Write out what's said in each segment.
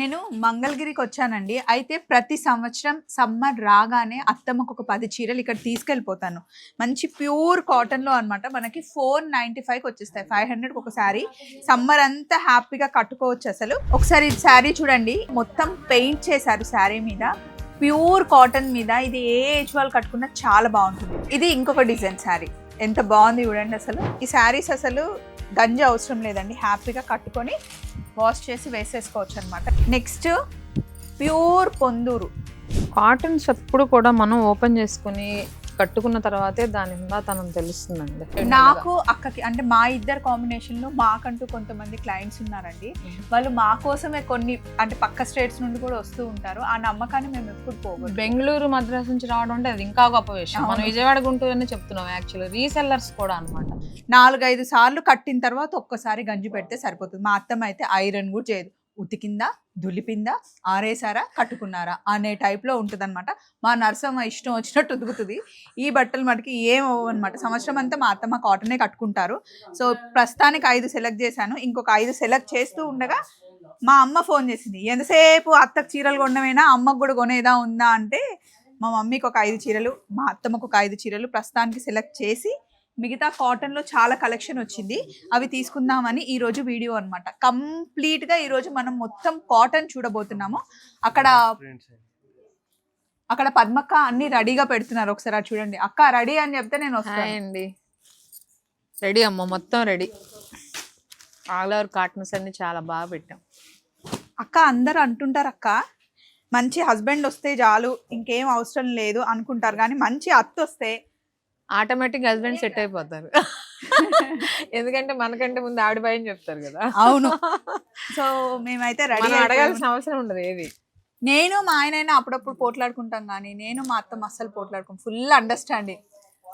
నేను మంగళగిరికి వచ్చానండి అయితే ప్రతి సంవత్సరం సమ్మర్ రాగానే అత్తమ్మకు ఒక పది చీరలు ఇక్కడ తీసుకెళ్ళిపోతాను. మంచి ప్యూర్ కాటన్లో అనమాట మనకి ఫోర్ నైంటీ ఫైవ్కి వచ్చేస్తాయి. ఫైవ్ హండ్రెడ్కి ఒక శారీ. సమ్మర్ అంతా హ్యాపీగా కట్టుకోవచ్చు అసలు. ఒకసారి శారీ చూడండి. మొత్తం పెయింట్ చేశారు శారీ మీద. ప్యూర్ కాటన్ మీద. ఇది ఏ ఏజ్ వాళ్ళు కట్టుకున్నా చాలా బాగుంటుంది. ఇది ఇంకొక డిజైన్ శారీ. ఎంత బాగుంది చూడండి అసలు. ఈ శారీస్ అసలు గంజి అవసరం లేదండి. హ్యాపీగా కట్టుకొని వాష్ చేసి వేసేసుకోవచ్చు అనమాట నెక్స్ట్ ప్యూర్ పొందూరు. కాటన్స్ ఎప్పుడు కూడా మనం ఓపెన్ చేసుకుని కట్టుకున్న తర్వాతే దాని తనం తెలుస్తుందండి. నాకు అక్కకి అంటే మా ఇద్దరు కాంబినేషన్లో మాకంటూ కొంతమంది క్లయింట్స్ ఉన్నారండి. వాళ్ళు మా కోసమే కొన్ని అంటే పక్క స్టేట్స్ నుండి కూడా వస్తూ ఉంటారు. ఆ నమ్మకాన్ని మేము ఎప్పుడు పోగొట్టు బెంగళూరు మద్రాస్ నుంచి రావడం అంటే అది ఇంకా గొప్ప విషయం. మనం. విజయవాడ గుంటూరు అని చెప్తున్నాం యాక్చువల్లీ రీసెల్లర్స్ కూడా అన్నమాట. నాలుగైదు సార్లు కట్టిన తర్వాత ఒక్కసారి గంజి పెడితే సరిపోతుంది. మా అత్తమ్మ అయితే ఐరన్ కూడా చేయదు. ఉతికిందా దులిపిందా ఆరేసారా కట్టుకున్నారా అనే టైప్లో ఉంటుంది అనమాట మా నర్సమ్మ ఇష్టం వచ్చినట్టు ఉతుకుతుంది. ఈ బట్టలు మటుకి ఏం అనమాట సంవత్సరం అంతా మా అత్తమ్మ కాటనే కట్టుకుంటారు. సో ప్రస్తుతానికి ఐదు సెలెక్ట్ చేశాను. ఇంకొక ఐదు సెలెక్ట్ చేస్తూ ఉండగా మా అమ్మ ఫోన్ చేసింది. ఎంతసేపు అత్తకు చీరలు కొనమేనా అమ్మకు కూడా కొనేదా ఉందా? అంటే మా మమ్మీకి ఒక ఐదు చీరలు మా అత్తమ్మకు ఒక ఐదు చీరలు ప్రస్తుతానికి సెలెక్ట్ చేసి మిగతా కాటన్లో చాలా కలెక్షన్ వచ్చింది. అవి తీసుకుందామని ఈ రోజు వీడియో అనమాట కంప్లీట్గా ఈరోజు మనం మొత్తం కాటన్ చూడబోతున్నాము. అక్కడ అక్కడ పద్మక్క అన్ని రెడీగా పెడుతున్నారు. ఒకసారి చూడండి. అక్క రెడీ అని చెప్తే నేను అండి. రెడీ అమ్మ మొత్తం రెడీ. ఆల్ ఓవర్ కాటన్స్ అన్ని చాలా బాగా పెట్టాం. అక్క అందరు అంటుంటారు అక్క మంచి హస్బెండ్ వస్తే చాలు ఇంకేం అవసరం లేదు అనుకుంటారు. కానీ మంచి అత్త వస్తే ఆటోమేటిక్ హస్బెండ్ సెట్ అయిపోతారు ఎందుకంటే మనకంటే ముందు ఆవిడ భయం చెప్తారు కదా. అవును. సో మేమైతే రెడీ అడగాల్సిన అవసరం ఉండదు ఏది. నేను మా ఆయన అప్పుడప్పుడు పోట్లాడుకుంటాం కానీ నేను మా అత్తమ్మ అస్సలు పోట్లాడుకోం. ఫుల్ అండర్స్టాండింగ్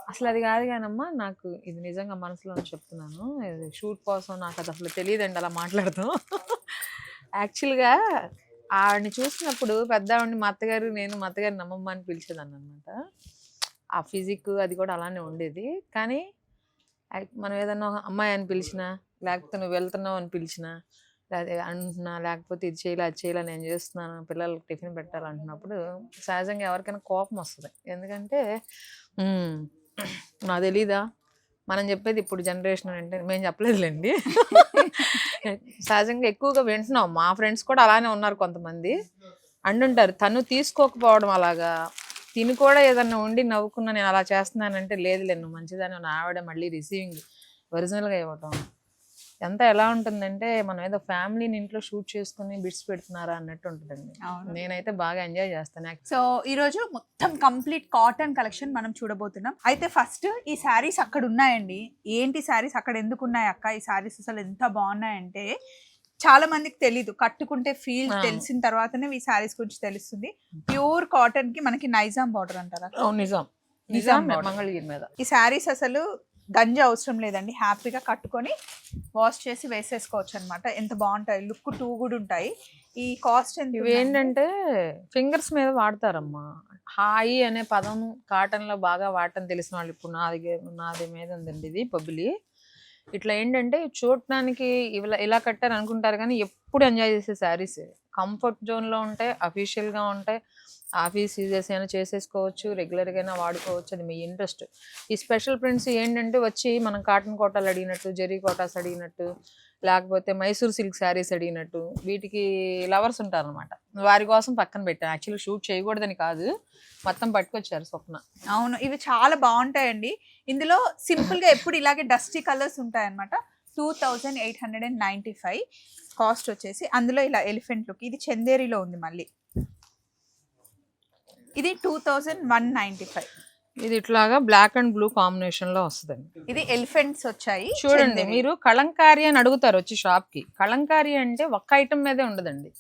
అసలు అది కాదు కానమ్మా నాకు ఇది నిజంగా మనసులో చెప్తున్నాను. ఇది షూట్ కోసం నాకు అది అసలు తెలియదండి అలా మాట్లాడతాం యాక్చువల్గా ఆవిడని చూసినప్పుడు పెద్ద ఆవిడని మా అత్తగారు నేను మా అత్తగారు నమ్మమ్మ అని పిలిచేదాన్ని అనమాట ఆ ఫిజిక్ అది కూడా అలానే ఉండేది. కానీ మనం ఏదన్నా ఒక అమ్మాయి అని పిలిచినా లేకపోతే నువ్వు వెళ్తున్నావు అని పిలిచినా లేదా అంటున్నా లేకపోతే ఇది చేయాలి అది చేయాలి నేను చేస్తున్నాను పిల్లలకి టిఫిన్ పెట్టాలంటున్నప్పుడు సహజంగా ఎవరికైనా కోపం వస్తుంది. ఎందుకంటే నాకు తెలీదా? మనం చెప్పేది ఇప్పుడు జనరేషన్ అంటే మేము చెప్పలేదులేండి. సహజంగా ఎక్కువగా వింటున్నాం. మా ఫ్రెండ్స్ కూడా అలానే ఉన్నారు కొంతమంది. అంటుంటారు తను తీసుకోకపోవడం అలాగా తిని కూడా ఏదన్నా ఉండి నవ్వుకున్నా నేను అలా చేస్తున్నానంటే లేదులే నువ్వు మంచిదని నా ఆవిడ మళ్ళీ రిసీవింగ్ ఒరిజినల్గా ఇవ్వటం. ఎంత ఎలా ఉంటుందంటే మనం ఏదో ఫ్యామిలీని ఇంట్లో షూట్ చేసుకుని బిట్స్ పెడుతున్నారా అన్నట్టు ఉంటుందండి. నేనైతే బాగా ఎంజాయ్ చేస్తాను. సో ఈ రోజు మొత్తం కంప్లీట్ కాటన్ కలెక్షన్ మనం చూడబోతున్నాం. అయితే ఫస్ట్ ఈ శారీస్ అక్కడ ఉన్నాయండి. ఏంటి శారీస్ అక్కడ ఎందుకు ఉన్నాయి అక్క? ఈ శారీస్ అసలు ఎంత బాగున్నాయంటే చాలా మందికి తెలీదు. కట్టుకుంటే ఫీల్. తెలిసిన తర్వాతనే ఈ శారీస్ గురించి తెలుస్తుంది. ప్యూర్ కాటన్కి మనకి నైజాం బార్డర్ అంటారా? నిజాం. నిజాం. మంగళగిరి మీద. ఈ శారీస్ అసలు గంజి అవసరం లేదండి. హ్యాపీగా కట్టుకొని వాష్ చేసి వేసేసుకోవచ్చు అనమాట ఎంత బాగుంటాయి. లుక్ టూ కూడా ఉంటాయి. ఈ కాస్ట్ ఇవి ఏంటంటే ఫింగర్స్ మీద వాడతారమ్మా. హాయి అనే పదం కాటన్లో బాగా వాడటం తెలిసిన వాళ్ళు ఇప్పుడు నాది నాది మీద ఉందండి ఇది పబ్బులి. ఇట్లా ఏంటంటే చూడటానికి ఇలా ఇలా కట్టారు అనుకుంటారు కానీ ఎప్పుడు ఎంజాయ్ చేసే శారీస్ కంఫర్ట్ జోన్లో ఉంటాయి అఫీషియల్గా ఉంటాయి ఆఫీస్ యూజెస్ అయినా చేసేసుకోవచ్చు రెగ్యులర్గా అయినా వాడుకోవచ్చు అది మీ ఇంట్రెస్ట్ ఈ స్పెషల్ ప్రింట్స్ ఏంటంటే వచ్చి మనం కాటన్ కోటాలు అడిగినట్టు జెరీ కోటాస్ అడిగినట్టు లేకపోతే మైసూర్ సిల్క్ శారీస్ అడిగినట్టు వీటికి లవర్స్ ఉంటారనమాట వారి కోసం పక్కన పెట్టాను. యాక్చువల్లీ షూట్ చేయకూడదని కాదు మొత్తం పట్టుకొచ్చారు స్వప్న. అవును ఇవి చాలా బాగుంటాయండి. ఇందులో సింపుల్గా ఎప్పుడు ఇలాగే డస్టీ కలర్స్ ఉంటాయి అనమాట two thousand eight hundred and ninety five cost వచ్చేసి అందులో ఇలా ఎలిఫెంట్ లుక్. ఇది చందేరిలో ఉంది మళ్ళీ. ఇది two thousand one ninety five. ఇది ఇట్లాగా బ్లాక్ అండ్ బ్లూ కాంబినేషన్లో వస్తుందండి. ఇది ఎలిఫెంట్స్ వచ్చాయి. చూడండి. మీరు కలంకారీ అని అడుగుతారు వచ్చి షాప్కి కలంకారీ అంటే ఒక్క ఐటమ్ మీదే ఉండదండి.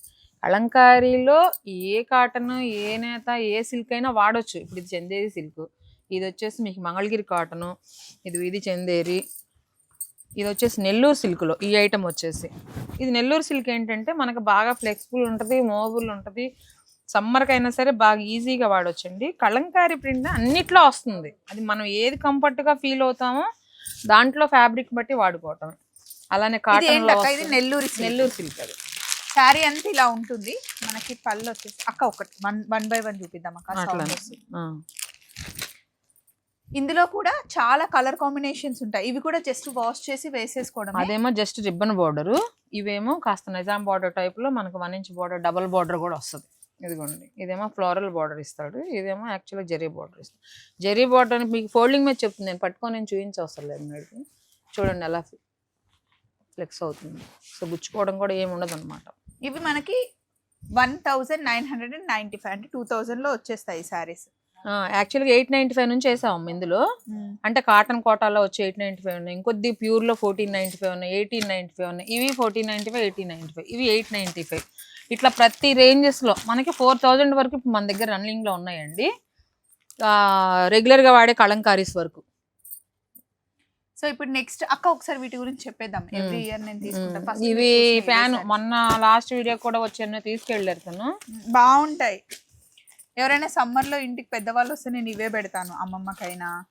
కలంకారీలో ఏ కాటన్ ఏ నేత ఏ సిల్క్ అయినా వాడొచ్చు. ఇప్పుడు ఇది చందేరి సిల్క్. ఇది వచ్చేసి మీకు మంగళగిరి కాటన్ ఇది ఇది చందేరి ఇది వచ్చేసి నెల్లూరు సిల్క్లో ఈ ఐటమ్ వచ్చేసి. ఇది నెల్లూరు సిల్క్ ఏంటంటే మనకు బాగా ఫ్లెక్సిబుల్ ఉంటుంది మూవబుల్ ఉంటుంది సమ్మర్కి అయినా సరే బాగా ఈజీగా వాడొచ్చండి. కలంకారీ ప్రింట్ అన్నిట్లో వస్తుంది. అది మనం ఏది కంఫర్ట్గా ఫీల్ అవుతామో దాంట్లో ఫ్యాబ్రిక్ బట్టి వాడుకోవటం. అలానే కాటన్ ఇది నెల్లూరు. నెల్లూరు సిల్క్ అది. శారీ అంతా ఇలా ఉంటుంది. మనకి పళ్ళు వచ్చేసి అక్క ఒకటి వన్ వన్ బై వన్ చూపిద్దాం అక్క. ఇందులో కూడా చాలా కలర్ కాంబినేషన్స్ ఉంటాయి. ఇవి కూడా జస్ట్ వాష్ చేసి వేసేసుకోవడం అదేమో జస్ట్ రిబ్బన్ బార్డర్ ఇవేమో కాస్త నిజాం బార్డర్ టైప్లో మనకు one inch border double border కూడా వస్తుంది. ఇదిగోండి. ఇదేమో ఫ్లోరల్ బార్డర్ ఇస్తాడు. ఇదేమో యాక్చువల్గా జెరీ బార్డర్ ఇస్తాడు. జెరీ బార్డర్ అని మీకు ఫోల్డింగ్ మీద చెప్తుంది. నేను పట్టుకొని నేను చూపించవసరం లేదు మీకు చూడండి ఎలా ఫ్లెక్స్ అవుతుంది. సో గుచ్చుకోవడం కూడా ఏమి ఉండదు అనమాట ఇవి మనకి one thousand nine hundred and ninety five అంటే టూ థౌజండ్లో వచ్చేస్తాయి సారీస్ యాక్చువల్గా ఎయిట్ నైంటీ ఫైవ్ నుంచి వేసాము ఇందులో. అంటే కాటన్ కోటాలో వచ్చి ఎయిట్ నైంటీ ఫైవ్ ఉన్నాయి. ఇంకొద్ది ప్యూర్లో ఫోర్టీన్ నైంటీ ఫైవ్ ఉన్నాయి ఎయిటీన్ నైంటీ ఫైవ్ ఉన్నాయి. ఇవి fourteen ninety five eighteen ninety five ఇవి ఎయిట్ నైంటీ ఫైవ్ ఇట్లా ప్రతి రేంజెస్లో మనకి ఫోర్ థౌజండ్ వరకు ఇప్పుడు మన దగ్గర రన్నింగ్లో ఉన్నాయండి. రెగ్యులర్గా వాడే కలంకారీస్ వరకు. సో ఇప్పుడు నెక్స్ట్ అక్క ఒకసారి వీటి గురించి చెప్పేద్దాం. ఎవ్రీ ఇయర్ నేను తీసుకుంటా. ఇవి ఫ్యాన్ మొన్న లాస్ట్ వీడియో కూడా వచ్చాను తీసుకెళ్ళారు తను. బాగుంటాయి. ఎవరైనా సమ్మర్లో ఇంటికి పెద్దవాళ్ళు వస్తే నేను ఇవే పెడతాను. అమ్మమ్మకైనా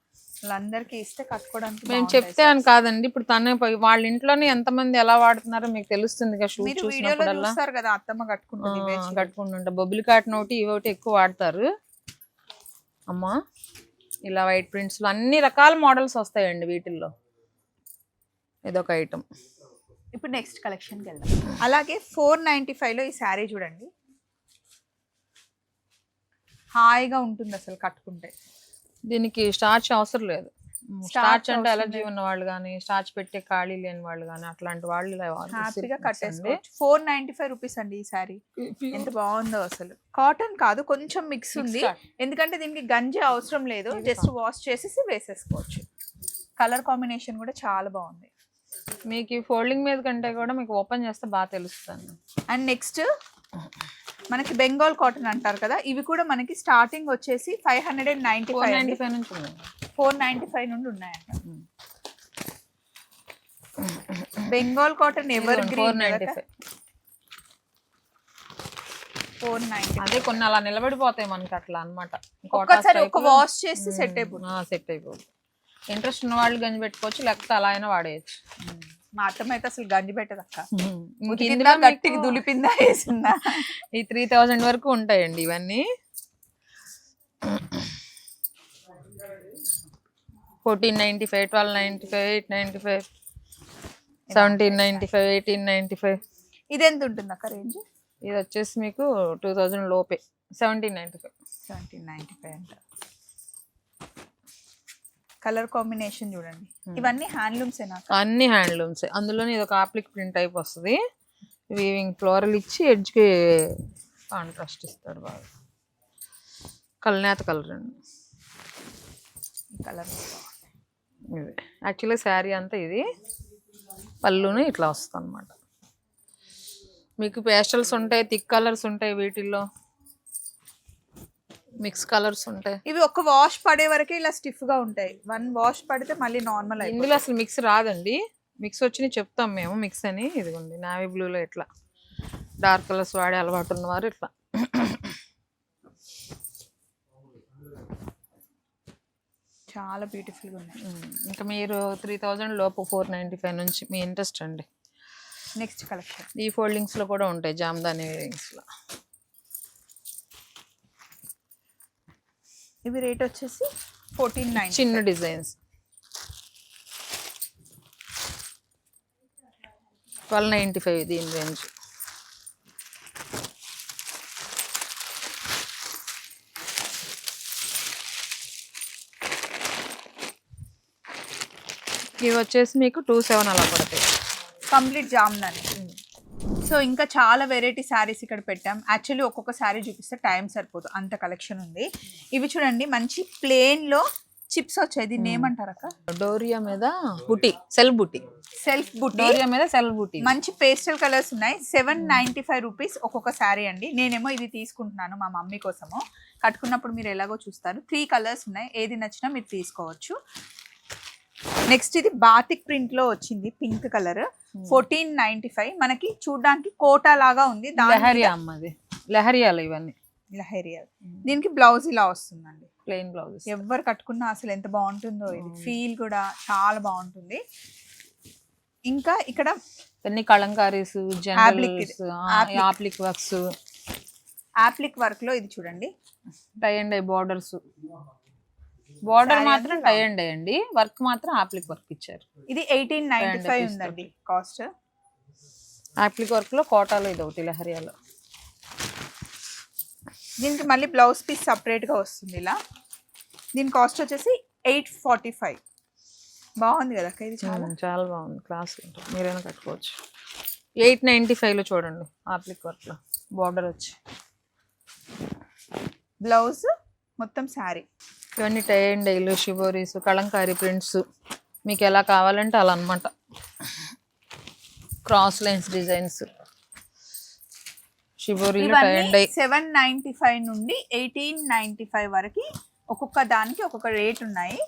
వాళ్ళందరికీ ఇస్తే కట్టుకోవడానికి మేము చెప్తే అని కాదండి. ఇప్పుడు తనే పోయి- వాళ్ళ ఇంట్లోనే ఎంతమంది ఎలా వాడుతున్నారో మీకు తెలుస్తుంది కదా షూట్ మీరు వీడియోలో చూసినప్పుడల్లా చూస్తారు కదా అత్తమ్మ కట్టుకుంటుంది ఇవే చీరలు. కట్టుకుంటుంటా. బొబ్బిలి కాటన్ ఒకటి ఇవి ఒకటి ఎక్కువ వాడతారు. అమ్మా ఇలా వైట్ ప్రింట్స్లో అన్ని రకాల మోడల్స్ వస్తాయండి వీటిల్లో. ఇదొక ఐటమ్ ఇప్పుడు నెక్స్ట్ కలెక్షన్కి వెళ్దాం. అలాగే ఫోర్ నైన్టీ ఫైవ్లో ఈ శారీ చూడండి. హాయిగా ఉంటుంది అసలు కట్టుకుంటే. దీనికి స్టార్చ్ అవసరం లేదు. స్టార్చ్ అంటే అవసరం అలర్జీ ఉన్న వాళ్ళు కానీ స్టార్చ్ పెట్టే ఖాళీ లేని వాళ్ళు కానీ అట్లాంటి వాళ్ళు. హ్యాపీగా. కట్టేసుకోవచ్చు. ఫోర్ నైన్టీ ఫైవ్ రూపీస్ అండి ఈ శారీ ఎంత బాగుందో అసలు. కాటన్ కాదు కొంచెం మిక్స్ ఉంది. ఎందుకంటే దీనికి గంజి అవసరం లేదు. జస్ట్ వాష్ చేసేసి వేసేసుకోవచ్చు. కలర్ కాంబినేషన్ కూడా చాలా బాగుంది. మీకు ఈ ఫోల్డింగ్ మీద కంటే కూడా మీకు ఓపెన్ చేస్తే బాగా తెలుస్తుంది. అండ్ నెక్స్ట్ మనకి బెంగాల్ కాటన్ అంటారు కదా ఇవి కూడా మనకి స్టార్టింగ్ వచ్చేసి five hundred and ninety five ninety five నుంచి ఫోర్ నైన్టీ ఫైవ్ నుండి ఉన్నాయంట. Bengal cotton ever four green ninety five. Four ninety అదే కొన్ని అలా నిలబడిపోతాయి మనకి అట్లా అనమాట ఒక్కసారి ఒక వాష్ చేసి సెట్ అయిపోతుంది. సెట్ అయిపోతుంది. ఇంట్రెస్ట్ ఉన్న వాళ్ళు గంజి పెట్టుకోవచ్చు లేకపోతే అలా అయినా వాడేయచ్చు. మా అత్తమ్మ అయితే అసలు గంజి పెట్టదు అక్క. మీకు దులిపిందా వేసిందా? ఈ త్రీ థౌజండ్ వరకు ఉంటాయండి ఇవన్నీ. Fourteen ninety five twelve ninety five eight ninety five seventeen ninety five eighteen ninety five. ఇది ఎంత ఉంటుంది అక్క రేంజ్? ఇది వచ్చేసి మీకు టూ థౌజండ్ లోపే seventeen ninety five. Seventeen ninety five అంట కలర్ కాంబినేషన్ చూడండి. ఇవన్నీ హ్యాండ్లూమ్స్ అన్ని హ్యాండ్లూమ్స్. అందులోనే ఇది ఒక ఆప్లిక్ ప్రింట్ టైప్ వస్తుంది. వీవింగ్ ఫ్లోరల్ ఇచ్చి ఎడ్జ్కి కాంట్రాస్ట్ ఇస్తాడు బాగా. కలనేత కలర్ అండి. కలర్ ఇది యాక్చువల్లీ శారీ అంతా ఇది పళ్ళుని ఇట్లా వస్తుంది అనమాట మీకు పేస్టల్స్ ఉంటాయి థిక్ కలర్స్ ఉంటాయి వీటిల్లో. మిక్స్ కలర్స్ ఉంటాయి. ఇవి ఒక వాష్ పడే వరకే ఇలా స్టిఫ్గా ఉంటాయి. వన్ వాష్ పడితే మళ్ళీ నార్మల్ ఇందులో అసలు మిక్స్ రాదండి. మిక్స్ వచ్చి చెప్తాం మేము. మిక్స్ అని ఇదిగోండి నావీ బ్లూలో ఇట్లా. డార్క్ కలర్స్ వాడే అలవాటు ఉన్నవారు ఇట్లా. చాలా బ్యూటిఫుల్గా ఉన్నాయి. ఇంకా మీరు త్రీ థౌజండ్ లోపు ఫోర్ నైంటీ ఫైవ్ నుంచి మీ ఇంట్రెస్ట్ అండి. నెక్స్ట్ కలెక్షన్ ఈ ఫోల్డింగ్స్లో కూడా ఉంటాయి జామ్దాని ఇయరింగ్స్లో ఇవి రేట్ వచ్చేసి ఫోర్టీన్ నైన్ చిన్న డిజైన్స్. ట్వెల్వ్ నైంటీ ఫైవ్ దీని రేంజ్ ఇవి వచ్చేసి మీకు టూ సెవెన్ అలా పడతాయి. కంప్లీట్ జామ్దాని సో ఇంకా చాలా వెరైటీ శారీస్ ఇక్కడ పెట్టాం. యాక్చువల్లీ ఒక్కొక్క శారీ చూపిస్తే టైం సరిపోదు. అంత కలెక్షన్ ఉంది. ఇవి చూడండి మంచి ప్లేన్లో చిప్స్ వచ్చాయి. దీన్ని ఏమంటారు అక్క? డోరియా మీద బుటీ సెల్ బుటీ. సెల్ఫ్ బుట్టి డోరియా మీద సెల్ బుటీ. మంచి పేస్టల్ కలర్స్ ఉన్నాయి. సెవెన్ నైన్టీ ఫైవ్ రూపీస్ ఒక్కొక్క శారీ అండి. నేనేమో ఇది తీసుకుంటున్నాను మా మమ్మీ కోసము. కట్టుకున్నప్పుడు మీరు ఎలాగో చూస్తారు. త్రీ కలర్స్ ఉన్నాయి. ఏది నచ్చినా మీరు తీసుకోవచ్చు. నెక్స్ట్ ఇది బాతిక్ ప్రింట్లో వచ్చింది pink colour fourteen ninety five మనకి చూడడానికి కోటా లాగా ఉంది. దాని లహరియా అమ్మది లహరియాలు ఇవన్నీ. లహరియా దీనికి బ్లౌజ్ ఇలా వస్తుందండి. ప్లెయిన్ బ్లౌజెస్ ఎవరు కట్టుకున్నా అసలు ఎంత బాగుంటుందో ఇది. ఫీల్ కూడా చాలా బాగుంటుంది. ఇంకా ఇక్కడ ఇది. Applique. ఆప్లిక్ వర్క్స్ యాప్లిక్ వర్క్లో ఇది చూడండి. టై అండ్ ఐ బార్డర్స్ బార్డర్ మాత్రం టై అండ్ అండి. వర్క్ మాత్రం ఆప్లిక్ వర్క్ ఇచ్చారు. ఇది ఎయిటీన్ నైన్టీ ఫైవ్ ఉందండి కాస్ట్ ఆప్లిక్ వర్క్లో కోటాలో ఇది ఒకటి లహరియాలో. దీనికి మళ్ళీ బ్లౌజ్ పీస్ సపరేట్గా వస్తుంది ఇలా. దీని కాస్ట్ వచ్చేసి ఎయిట్ ఫార్టీ ఫైవ్ బాగుంది కదా ఇది చాలా? చాలా బాగుంది. క్లాస్ మీరైనా కట్టుకోవచ్చు. ఎయిట్ నైంటీ ఫైవ్లో చూడండి ఆప్లిక్ వర్క్లో బార్డర్ వచ్చి. బ్లౌజ్ మొత్తం శారీ ఇవన్నీ టై అండ్ డైలు షిబోరీస్ కలంకారీ ప్రింట్స్ మీకు ఎలా కావాలంటే అలా అనమాట cross lines designs షిబోరీలు tie and dye seven ninety five నుండి ఎయిటీన్ నైన్టీ ఫైవ్ వరకు ఒక్కొక్క దానికి ఒక్కొక్క రేట్ ఉన్నాయి.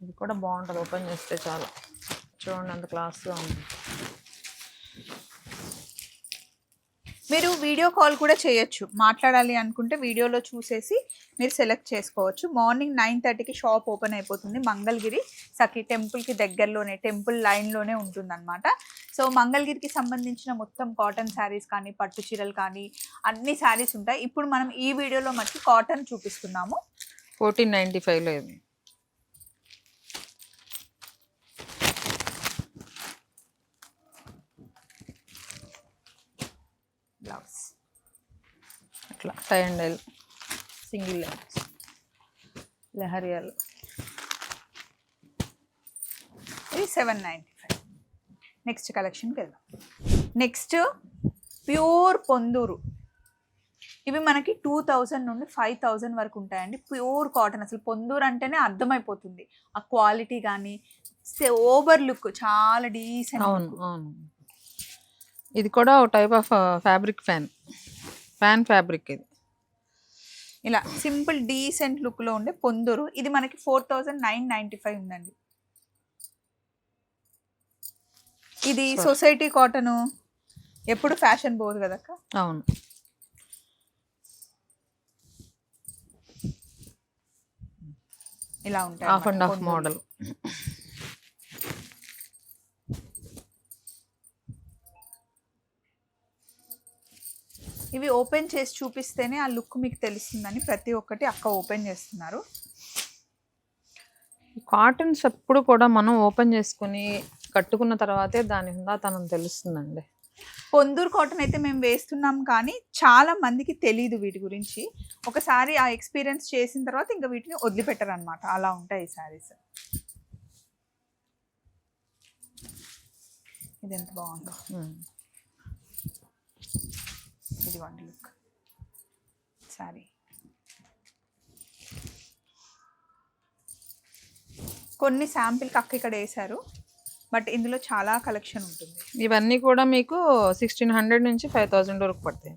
ఇది కూడా బాగుంటుంది ఓపెన్ చేస్తే చాలా. చూడండి అంత క్లాస్గా ఉంది. మీరు వీడియో కాల్ కూడా చేయొచ్చు. మాట్లాడాలి అనుకుంటే వీడియోలో చూసేసి మీరు సెలెక్ట్ చేసుకోవచ్చు. మార్నింగ్ నైన్ థర్టీకి షాప్ ఓపెన్ అయిపోతుంది. మంగళగిరి సఖి టెంపుల్కి దగ్గరలోనే టెంపుల్ లైన్లోనే ఉంటుందన్నమాట. సో మంగళగిరికి సంబంధించిన మొత్తం కాటన్ శారీస్ కానీ పట్టు చీరలు కానీ అన్ని శారీస్ ఉంటాయి. ఇప్పుడు మనం ఈ వీడియోలో మట్టి కాటన్ చూపిస్తున్నాము. ఫోర్టీన్ నైంటీ ఫైవ్లో అట్లా. టై అండ్ సింగిల్ లైన్స్ లహరియాలు ఇది సెవెన్ నైంటీ ఫైవ్ నెక్స్ట్ కలెక్షన్కి వెళ్దాం. Next pure Ponduru. ఇవి మనకి టూ థౌజండ్ నుండి ఫైవ్ థౌజండ్ వరకు ఉంటాయండి. Pure cotton. అసలు పొందూరు అంటేనే అర్థమైపోతుంది. ఆ క్వాలిటీ కానీ ఓవర్ లుక్ చాలా అవును డీసెంట్ అవును. ఇది కూడా ఒక type of fabric fan. Fan fabric ఇది. ఇలా సింపుల్ డీసెంట్ లుక్లో ఉండే పొందూరు. ఇది మనకి four thousand nine ninety five ఉందండి. ఇది. సొసైటీ కాటన్ ఎప్పుడు ఫ్యాషన్ పోదు కదక్క? అవును. ఇలా ఉంటాయి హాఫ్ అండ్ హాఫ్. మోడల్ ఇవి ఓపెన్ చేసి చూపిస్తేనే ఆ లుక్ మీకు తెలుస్తుందని ప్రతి ఒక్కటి అక్క ఓపెన్ చేస్తున్నారు. కాటన్స్ ఎప్పుడు కూడా మనం ఓపెన్ చేసుకుని కట్టుకున్న తర్వాతే దాని హుందాతనం తెలుస్తుందండి. పొందూరు కాటన్ అయితే మేము వేస్తున్నాం కానీ చాలా మందికి తెలియదు వీటి గురించి. ఒకసారి ఆ ఎక్స్పీరియన్స్ చేసిన తర్వాత ఇంకా వీటిని వదిలిపెట్టరు అనమాట అలా ఉంటాయి ఈ శారీస్. ఇది ఎంత బాగుందో. ఉమ్. ఇది వన్ లుక్ సారీ కొన్ని శాంపిల్కి అక్క ఇక్కడ వేశారు బట్ ఇందులో చాలా కలెక్షన్ ఉంటుంది. ఇవన్నీ కూడా మీకు సిక్స్టీన్ హండ్రెడ్ నుంచి ఫైవ్ థౌజండ్ వరకు పడతాయి.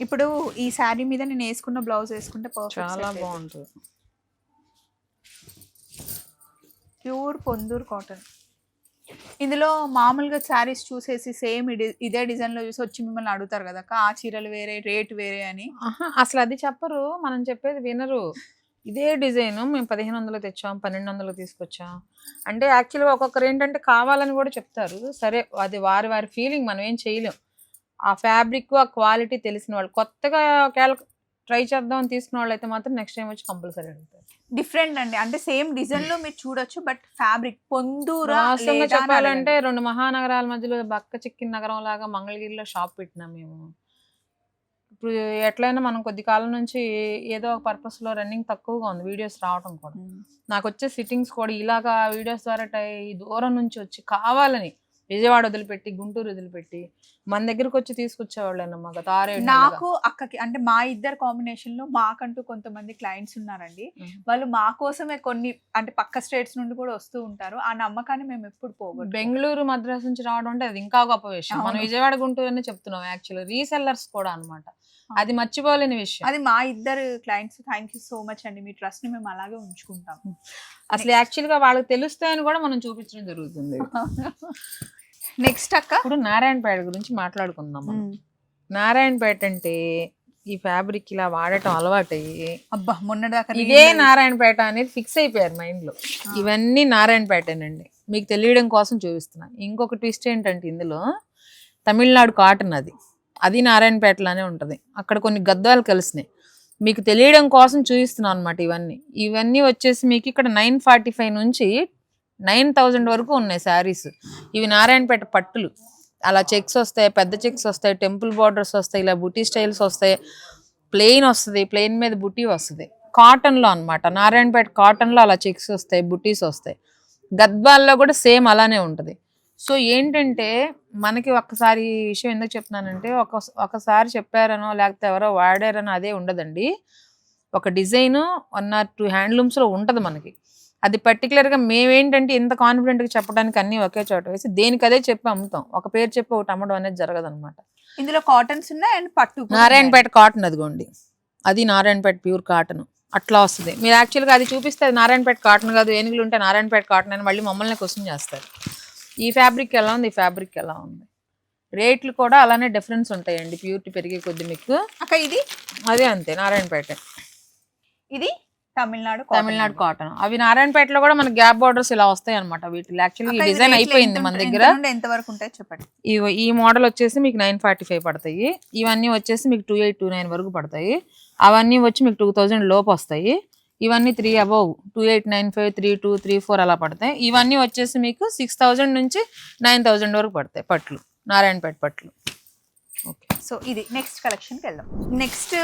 ఇప్పుడు ఈ శారీ మీద నేను వేసుకున్న బ్లౌజ్ వేసుకుంటే చాలా బాగుంటుంది. Pure Pondur cotton. ఇందులో మామూలుగా శారీస్ చూసేసి సేమ్ ఇదే డిజైన్లో చూసి వచ్చి మిమ్మల్ని అడుగుతారు కదా ఆ చీరలు వేరే రేట్ వేరే అని. అసలు అది చెప్పరు మనం చెప్పేది వినరు. ఇదే డిజైన్ మేము పదిహేను వందలు తెచ్చాం పన్నెండు వందలు తీసుకొచ్చాం? అంటే యాక్చువల్గా ఒక్కొక్కరు ఏంటంటే కావాలని కూడా చెప్తారు. సరే అది వారి వారి ఫీలింగ్ మనం ఏం చేయలేం. ఆ ఫ్యాబ్రిక్ ఆ క్వాలిటీ తెలిసిన వాళ్ళు కొత్తగా ఒకవేళ ట్రై చేద్దాం అని తీసుకున్న వాళ్ళు అయితే మాత్రం నెక్స్ట్ టైం వచ్చి కంపల్సరీ అడుగుతారు డిఫరెంట్ అండి అంటే సేమ్ డిజైన్లో మీరు చూడొచ్చు బట్ ఫ్యాబ్రిక్ పొందూరా చెప్పాలంటే. రెండు మహానగరాల మధ్యలో బక్క చిక్కిన నగరం లాగా మంగళగిరిలో షాప్ పెట్టినాం మేము ఇప్పుడు ఎట్లయినా మనం కొద్ది కాలం నుంచి ఏదో ఒక purpose లో రన్నింగ్ తక్కువగా ఉంది వీడియోస్ రావటం కూడా ఉమ్. నాకు వచ్చే సిట్టింగ్స్ కూడా ఇలాగా వీడియోస్ ద్వారా టై- దూరం నుంచి వచ్చి కావాలని విజయవాడ వదిలిపెట్టి గుంటూరు వదిలిపెట్టి మన దగ్గరకు వచ్చి తీసుకొచ్చేవాళ్ళేనమ్మా గత ఆరేడు నాకు అక్కకి అంటే మా ఇద్దరు కాంబినేషన్లో మాకంటూ కొంతమంది క్లయింట్స్ ఉన్నారండి. వాళ్ళు మా కోసమే కొన్ని అంటే పక్క స్టేట్స్ నుండి కూడా వస్తూ ఉంటారు. ఆ నమ్మకాన్ని మేము ఎప్పుడు పోగొట్టు బెంగళూరు మద్రాస్ నుంచి రావడం అంటే అది ఇంకా గొప్ప విషయం. మనం. విజయవాడ గుంటూరు అనే చెప్తున్నాం యాక్చువల్లీ రీసెల్లర్స్ కూడా అన్నమాట. అది మర్చిపోలేని విషయం. అది మా ఇద్దరు clients thank you so much అండి. మీ ట్రస్ట్ని మేము అలాగే ఉంచుకుంటాం. అసలు యాక్చువల్గా వాళ్ళకి తెలుస్తాయని కూడా మనం చూపించడం జరుగుతుంది. నెక్స్ట్ అక్క? ఇప్పుడు నారాయణపేట గురించి మాట్లాడుకుందాం మనం. నారాయణపేట అంటే ఈ ఫ్యాబ్రిక్ ఇలా వాడటం అలవాటయ్యి అబ్బా మొన్నటిదాకా ఇదే నారాయణపేట అనేది ఫిక్స్ అయిపోయారు మైండ్లో. ఇవన్నీ నారాయణపేటేనండి. మీకు తెలియడం కోసం చూపిస్తున్నాను ఇంకొక ట్విస్ట్ ఏంటంటే ఇందులో తమిళనాడు కాటన్ అది. అది నారాయణపేటలోనే ఉంటుంది. అక్కడ కొన్ని గద్దాలు కలిసినాయి. మీకు తెలియడం కోసం చూపిస్తున్నాను అనమాట ఇవన్నీ. ఇవన్నీ వచ్చేసి మీకు ఇక్కడ నైన్ ఫార్టీ ఫైవ్ నుంచి నైన్ థౌజండ్ వరకు ఉన్నాయి శారీస్. ఇవి నారాయణపేట పట్టులు. అలా చెక్స్ వస్తాయి పెద్ద చెక్స్ వస్తాయి టెంపుల్ బార్డర్స్ వస్తాయి ఇలా బుటీ స్టైల్స్ వస్తాయి. ప్లెయిన్ వస్తుంది ప్లెయిన్ మీద బుటీ వస్తుంది. కాటన్లో అన్నమాట. నారాయణపేట కాటన్లో అలా చెక్స్ వస్తాయి బుటీస్ వస్తాయి. గద్వాల్లో కూడా సేమ్ అలానే ఉంటుంది. సో ఏంటంటే మనకి ఒక్కసారి ఈ విషయం ఎందుకు చెప్తున్నానంటే ఒక ఒకసారి చెప్పారనో లేకపోతే ఎవరో వాడారనో అదే ఉండదండి. ఒక డిజైన్ వన్ ఆర్ టూ హ్యాండ్లూమ్స్లో ఉంటుంది మనకి. అది పర్టికులర్గా మేమేంటంటే ఇంత కాన్ఫిడెంట్గా చెప్పడానికి అన్నీ ఒకే చోట వేసి దేనికి అదే చెప్పి అమ్ముతాం. ఒక పేరు చెప్పి ఒకటి అమ్మడం అనేది జరగదు ఇందులో కాటన్స్ ఉన్నాయి అండ్ పట్టు. నారాయణపేట కాటన్ అదిగోండి. అది నారాయణపేట ప్యూర్ కాటన్ అట్లా వస్తుంది. మీరు యాక్చువల్గా అది చూపిస్తే అది నారాయణపేట కాటన్ కాదు ఏనుగులు ఉంటే నారాయణపేట కాటన్ అని మళ్ళీ మమ్మల్ని క్వశ్చన్ చేస్తారు. ఈ ఫ్యాబ్రిక్ ఎలా ఉంది? ఈ ఫ్యాబ్రిక్ ఎలా ఉంది? రేట్లు కూడా అలానే డిఫరెన్స్ ఉంటాయండి. ప్యూరిటీ పెరిగే కొద్ది మీకు. అక్క ఇది? అదే అంతే నారాయణపేట. ఇది? తమిళనాడు తమిళనాడు. కాటన్ అవి నారాయణపేటలో కూడా మనకి గ్యాప్ బార్డర్స్ ఇలా వస్తాయి అనమాట వీటిలో. యాక్చువల్లీ డిజైన్ అయిపోయింది మన? దగ్గర. ఎంత వరకు ఉంటాయి చెప్పండి. ఇవి ఈ మోడల్ వచ్చేసి మీకు నైన్ ఫార్టీ ఫైవ్ పడతాయి. ఇవన్నీ వచ్చేసి మీకు టూ ఎయిట్ టూ నైన్ వరకు పడతాయి. అవన్నీ వచ్చి మీకు టూ థౌజండ్ లోపు వస్తాయి. ఇవన్నీ three above two eight nine five three two three four అలా పడతాయి. ఇవన్నీ వచ్చేసి మీకు సిక్స్ థౌజండ్ నుంచి నైన్ థౌజండ్ వరకు పడతాయి పట్లు నారాయణపేట పట్లు. ఓకే సో ఇది నెక్స్ట్ కలెక్షన్కి వెళ్దాం. నెక్స్ట్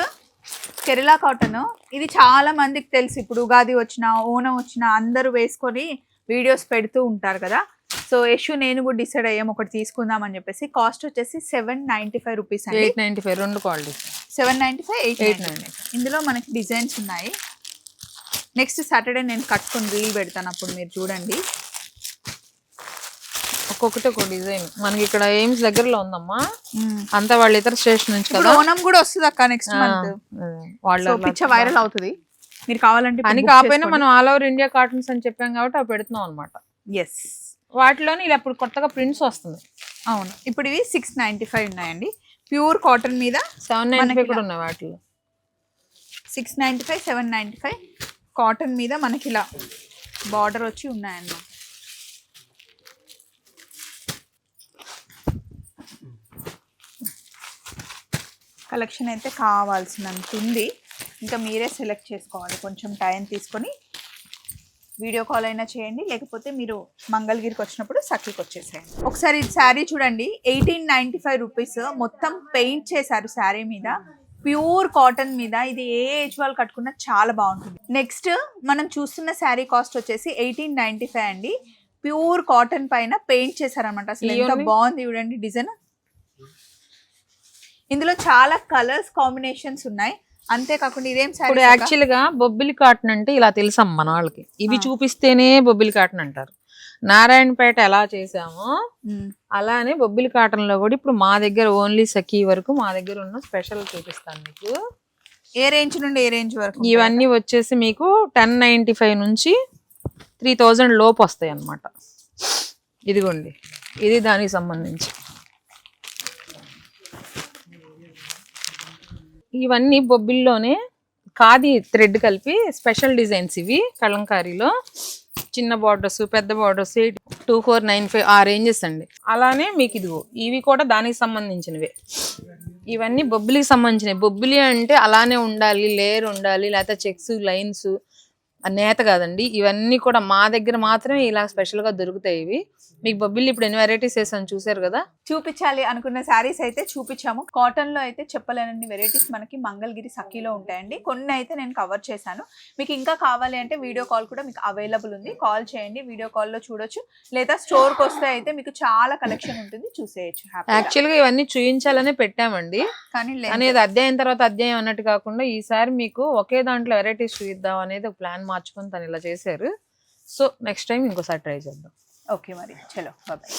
కేరళ కాటన్ ఇది చాలా మందికి తెలుసు. ఇప్పుడు ఉగాది వచ్చిన ఓనం వచ్చిన అందరూ వేసుకొని వీడియోస్ పెడుతూ ఉంటారు కదా. సో యశు నేను కూడా డిసైడ్ అయ్యాం ఒకటి తీసుకుందాం అని చెప్పేసి. కాస్ట్ వచ్చేసి seven ninety five rupees eight ninety five రెండు qualities seven ninety five eight eight nine ఇందులో మనకి డిజైన్స్ ఉన్నాయి. నెక్స్ట్ సాటర్డే నేను కట్టుకొని రీల్ పెడతాను అప్పుడు మీరు చూడండి. ఒక్కొక్కటి ఒక డిజైన్. మనకి ఇక్కడ ఎయిమ్స్ దగ్గరలో ఉందమ్మా. అంతా వాళ్ళ ఇతర స్టేషన్ నుంచి కదా? ఓనం కూడా వస్తుంది అక్క నెక్స్ట్ మంత్. వాళ్ళ పిచ్చ వైరల్ అవుతుంది. మీరు కావాలంటే అని కాకపోయినా మనం ఆల్ ఓవర్ ఇండియా కాటన్స్ అని చెప్పాం కాబట్టి అవి పెడుతున్నాం అనమాట ఎస్ వాటిలోని ఇలా ఇప్పుడు కొత్తగా ప్రింట్స్ వస్తుంది. అవును. ఇప్పుడు ఇవి సిక్స్ నైంటీ ఫైవ్ ఉన్నాయండి. ప్యూర్ కాటన్ మీద సెవెన్ నైన్టీ ఫైవ్ కూడా ఉన్నాయి వాటిలో. Six ninety five seven ninety five cotton మీద మనకి ఇలా బార్డర్ వచ్చి ఉన్నాయన్నమాట. కలెక్షన్ అయితే కావాల్సినంత ఉంది ఇంకా మీరే సెలెక్ట్ చేసుకోవాలి. కొంచెం టైం తీసుకొని వీడియో కాల్ అయినా చేయండి. లేకపోతే మీరు మంగళగిరికి వచ్చినప్పుడు సఖీకి వచ్చేసేయండి. ఒకసారి ఈ శారీ చూడండి. ఎయిటీన్ నైంటీ ఫైవ్ రూపీస్ మొత్తం పెయింట్ చేశారు శారీ మీద. ప్యూర్ కాటన్ మీద. ఇది ఏ ఏజ్ వాళ్ళు కట్టుకున్నా చాలా బాగుంటుంది. నెక్స్ట్ మనం చూస్తున్న శారీ కాస్ట్ వచ్చేసి ఎయిటీన్ నైంటీ ఫైవ్ అండి. ప్యూర్ కాటన్ పైన పెయింట్ చేశారనమాట అసలు ఎంత? బాగుంది చూడండి డిజైన్. ఇందులో చాలా కలర్స్ కాంబినేషన్స్ ఉన్నాయి. అంతేకాకుండా ఇదేం ఇప్పుడు యాక్చువల్గా బొబ్బిలి కాటన్ అంటే ఇలా తెలుసమ్మ మన వాళ్ళకి. ఇవి. చూపిస్తేనే బొబ్బిలి కాటన్ అంటారు. నారాయణపేట ఎలా చేసామో అలానే బొబ్బిలి కాటన్లో కూడా ఇప్పుడు మా దగ్గర ఓన్లీ సఖీ వరకు మా దగ్గర ఉన్న స్పెషల్ చూపిస్తాను మీకు. ఏ రేంజ్ నుండి ఏ రేంజ్ వరకు? ఇవన్నీ వచ్చేసి మీకు టెన్ నైన్టీ ఫైవ్ నుంచి త్రీ థౌజండ్ లోపు వస్తాయి అన్నమాట ఇదిగోండి. ఇది దానికి సంబంధించి. ఇవన్నీ బొబ్బిల్లోనే ఖాదీ థ్రెడ్ కలిపి స్పెషల్ డిజైన్స్ ఇవి కలంకారీలో. చిన్న బార్డర్స్ పెద్ద borders two four nine five ఆ రేంజెస్ అండి. అలానే మీకు ఇదిగో ఇవి కూడా దానికి సంబంధించినవే. ఇవన్నీ బొబ్బిలికి సంబంధించినవి. బొబ్బిలి అంటే అలానే ఉండాలి లేయర్ ఉండాలి లేకపోతే చెక్స్ లైన్స్ నేత కాదండి. ఇవన్నీ కూడా మా దగ్గర మాత్రమే ఇలా స్పెషల్గా దొరుకుతాయి ఇవి. మీకు బొబ్బిలి ఇప్పుడు ఎన్ని వెరైటీస్ వేసాను చూసారు కదా? చూపించాలి అనుకున్న శారీస్ అయితే చూపించాము. కాటన్లో అయితే చెప్పలేనన్ని వెరైటీస్ మనకి మంగళగిరి సఖీలో ఉంటాయండి. కొన్ని అయితే నేను కవర్ చేశాను. మీకు ఇంకా కావాలి అంటే వీడియో కాల్ కూడా మీకు అవైలబుల్ ఉంది. కాల్ చేయండి వీడియో కాల్లో చూడొచ్చు. లేదా స్టోర్కి వస్తే అయితే మీకు చాలా కలెక్షన్ ఉంటుంది. చూసేయచ్చు హ్యాపీగా. యాక్చువల్గా ఇవన్నీ చూపించాలనే పెట్టామండి. కానీ లేదు. అనేది అధ్యాయం తర్వాత అధ్యాయం అన్నట్టు కాకుండా ఈసారి మీకు ఒకే దాంట్లో వెరైటీస్ చూద్దాం అనేది ప్లాన్ మార్చుకొని తను ఇలా చేశారు. సో నెక్స్ట్ టైం ఇంకోసారి ట్రై చేద్దాం. ఓకే మరి. చలో. బాయ్